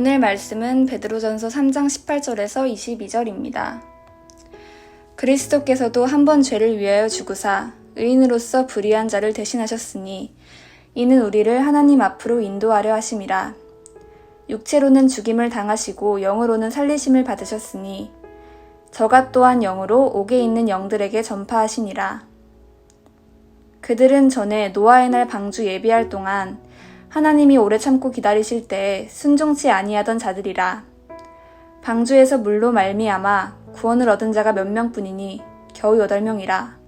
오늘 말씀은 베드로전서 3장 18절에서 22절입니다. 그리스도께서도 한 번 죄를 위하여 죽으사 의인으로서 불의한 자를 대신하셨으니 이는 우리를 하나님 앞으로 인도하려 하심이라. 육체로는 죽임을 당하시고 영으로는 살리심을 받으셨으니 저가 또한 영으로 옥에 있는 영들에게 전파하시니라. 그들은 전에 노아의 날 방주 예비할 동안 하나님이 오래 참고 기다리실 때에 순종치 아니하던 자들이라. 방주에서 물로 말미암아 구원을 얻은 자가 몇 명뿐이니 겨우 여덟 명이라.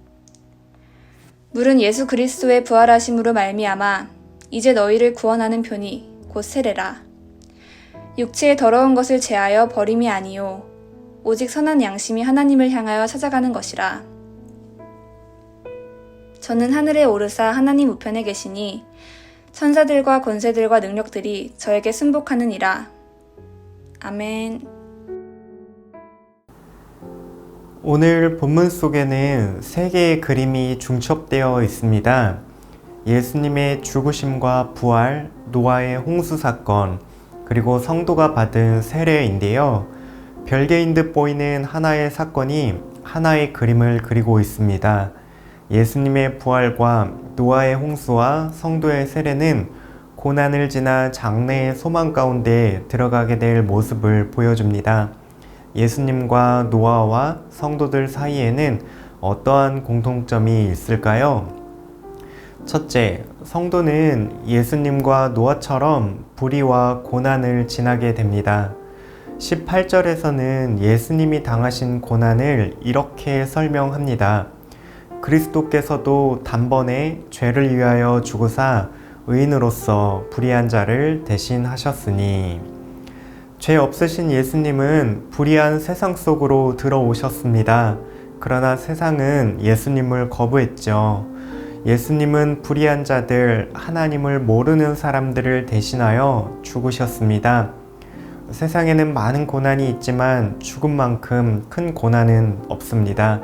물은 예수 그리스도의 부활하심으로 말미암아 이제 너희를 구원하는 편이 곧 세례라. 육체의 더러운 것을 제하여 버림이 아니요 오직 선한 양심이 하나님을 향하여 찾아가는 것이라. 저는 하늘에 오르사 하나님 우편에 계시니 천사들과 권세들과 능력들이 저에게 순복하느니라. 아멘. 오늘 본문 속에는 세 개의 그림이 중첩되어 있습니다. 예수님의 죽으심과 부활, 노아의 홍수 사건, 그리고 성도가 받은 세례인데요. 별개인 듯 보이는 하나의 사건이 하나의 그림을 그리고 있습니다. 예수님의 부활과 노아의 홍수와 성도의 세례는 고난을 지나 장래의 소망 가운데 들어가게 될 모습을 보여줍니다. 예수님과 노아와 성도들 사이에는 어떠한 공통점이 있을까요? 첫째, 성도는 예수님과 노아처럼 불의와 고난을 지나게 됩니다. 18절에서는 예수님이 당하신 고난을 이렇게 설명합니다. 그리스도께서도 단번에 죄를 위하여 죽으사 의인으로서 불의한 자를 대신하셨으니 죄 없으신 예수님은 불의한 세상 속으로 들어오셨습니다. 그러나 세상은 예수님을 거부했죠. 예수님은 불의한 자들, 하나님을 모르는 사람들을 대신하여 죽으셨습니다. 세상에는 많은 고난이 있지만 죽음만큼 큰 고난은 없습니다.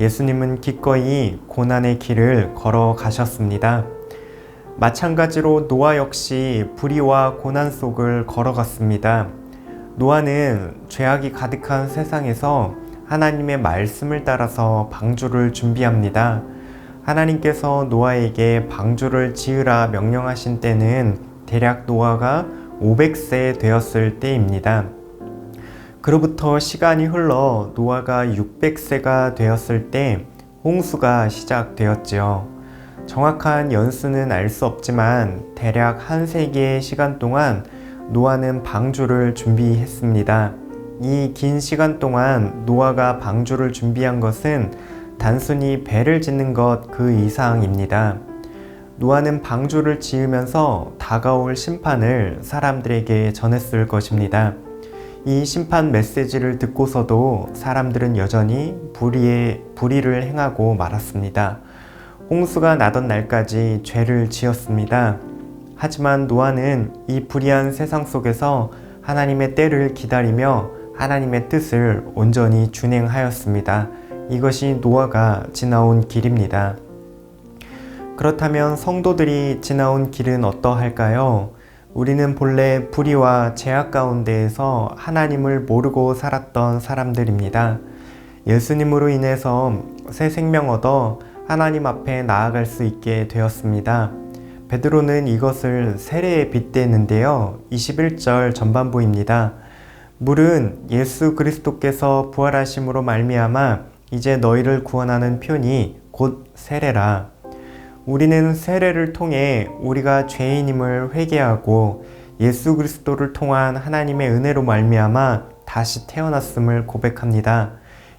예수님은 기꺼이 고난의 길을 걸어 가셨습니다. 마찬가지로 노아 역시 불의와 고난 속을 걸어갔습니다. 노아는 죄악이 가득한 세상에서 하나님의 말씀을 따라서 방주를 준비합니다. 하나님께서 노아에게 방주를 지으라 명령하신 때는 대략 노아가 500세 되었을 때입니다. 그로부터 시간이 흘러 노아가 600세가 되었을 때 홍수가 시작되었지요. 정확한 연수는 알 수 없지만 대략 한 세기의 시간 동안 노아는 방주를 준비했습니다. 이 긴 시간 동안 노아가 방주를 준비한 것은 단순히 배를 짓는 것 그 이상입니다. 노아는 방주를 지으면서 다가올 심판을 사람들에게 전했을 것입니다. 이 심판 메시지를 듣고서도 사람들은 여전히 불의에 불의를 행하고 말았습니다. 홍수가 나던 날까지 죄를 지었습니다. 하지만 노아는 이 불의한 세상 속에서 하나님의 때를 기다리며 하나님의 뜻을 온전히 준행하였습니다. 이것이 노아가 지나온 길입니다. 그렇다면 성도들이 지나온 길은 어떠할까요? 우리는 본래 불의와 죄악 가운데에서 하나님을 모르고 살았던 사람들입니다. 예수님으로 인해서 새 생명 얻어 하나님 앞에 나아갈 수 있게 되었습니다. 베드로는 이것을 세례에 빗대는데요. 21절 전반부입니다. 물은 예수 그리스도께서 부활하심으로 말미암아 이제 너희를 구원하는 표니 곧 세례라. 우리는 세례를 통해 우리가 죄인임을 회개하고 예수 그리스도를 통한 하나님의 은혜로 말미암아 다시 태어났음을 고백합니다.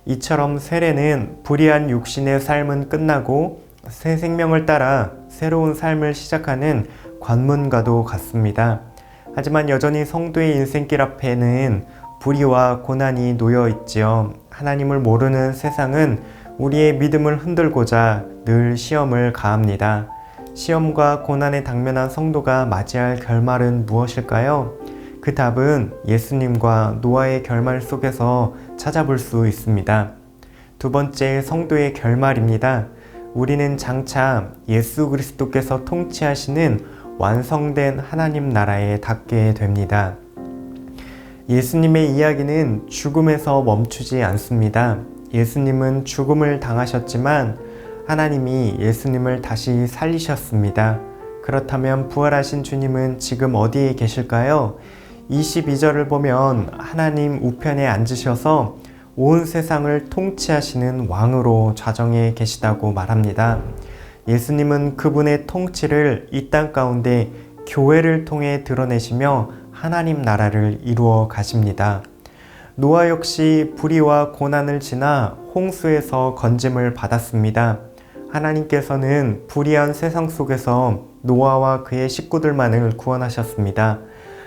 이처럼 세례는 불의한 육신의 삶은 끝나고 새 생명을 따라 새로운 삶을 시작하는 관문과도 같습니다. 하지만 여전히 성도의 인생길 앞에는 불의와 고난이 놓여 있지요. 하나님을 모르는 세상은 우리의 믿음을 흔들고자 늘 시험을 가합니다. 시험과 고난에 당면한 성도가 맞이할 결말은 무엇일까요? 그 답은 예수님과 노아의 결말 속에서 찾아볼 수 있습니다. 두 번째 성도의 결말입니다. 우리는 장차 예수 그리스도께서 통치하시는 완성된 하나님 나라에 닿게 됩니다. 예수님의 이야기는 죽음에서 멈추지 않습니다. 예수님은 죽음을 당하셨지만 하나님이 예수님을 다시 살리셨습니다. 그렇다면 부활하신 주님은 지금 어디에 계실까요? 22절을 보면 하나님 우편에 앉으셔서 온 세상을 통치하시는 왕으로 좌정에 계시다고 말합니다. 예수님은 그분의 통치를 이 땅 가운데 교회를 통해 드러내시며 하나님 나라를 이루어 가십니다. 노아 역시 불의와 고난을 지나 홍수에서 건짐을 받았습니다. 하나님께서는 불의한 세상 속에서 노아와 그의 식구들만을 구원하셨습니다.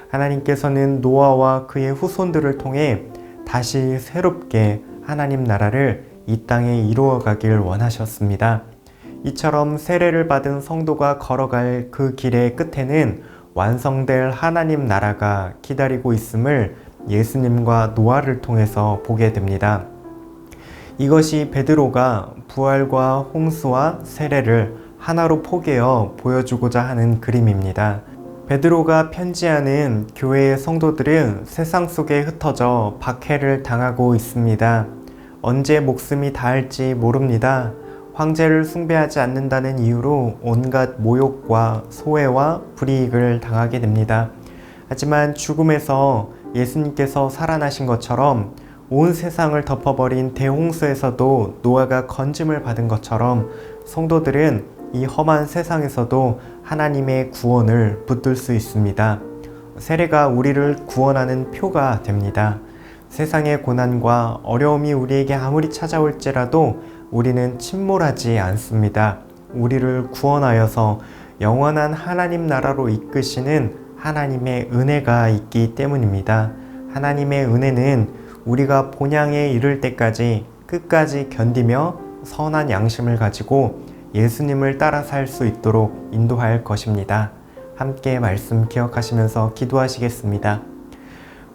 하나님께서는 노아와 그의 후손들을 통해 다시 새롭게 하나님 나라를 이 땅에 이루어 가길 원하셨습니다. 이처럼 세례를 받은 성도가 걸어갈 그 길의 끝에는 완성될 하나님 나라가 기다리고 있음을 예수님과 노아를 통해서 보게 됩니다. 이것이 베드로가 부활과 홍수와 세례를 하나로 포개어 보여주고자 하는 그림입니다. 베드로가 편지하는 교회의 성도들은 세상 속에 흩어져 박해를 당하고 있습니다. 언제 목숨이 닿을지 모릅니다. 황제를 숭배하지 않는다는 이유로 온갖 모욕과 소외와 불이익을 당하게 됩니다. 하지만 죽음에서 예수님께서 살아나신 것처럼 온 세상을 덮어버린 대홍수에서도 노아가 건짐을 받은 것처럼 성도들은 이 험한 세상에서도 하나님의 구원을 붙들 수 있습니다. 세례가 우리를 구원하는 표가 됩니다. 세상의 고난과 어려움이 우리에게 아무리 찾아올지라도 우리는 침몰하지 않습니다. 우리를 구원하여서 영원한 하나님 나라로 이끄시는 하나님의 은혜가 있기 때문입니다. 하나님의 은혜는 우리가 본향에 이를 때까지 끝까지 견디며 선한 양심을 가지고 예수님을 따라 살 수 있도록 인도할 것입니다. 함께 말씀 기억하시면서 기도하시겠습니다.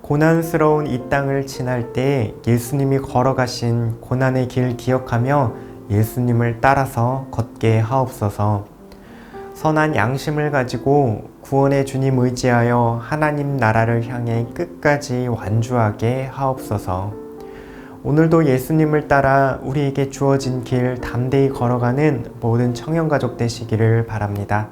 고난스러운 이 땅을 지날 때 예수님이 걸어가신 고난의 길 기억하며 예수님을 따라서 걷게 하옵소서. 선한 양심을 가지고 구원의 주님 의지하여 하나님 나라를 향해 끝까지 완주하게 하옵소서. 오늘도 예수님을 따라 우리에게 주어진 길 담대히 걸어가는 모든 청년가족 되시기를 바랍니다.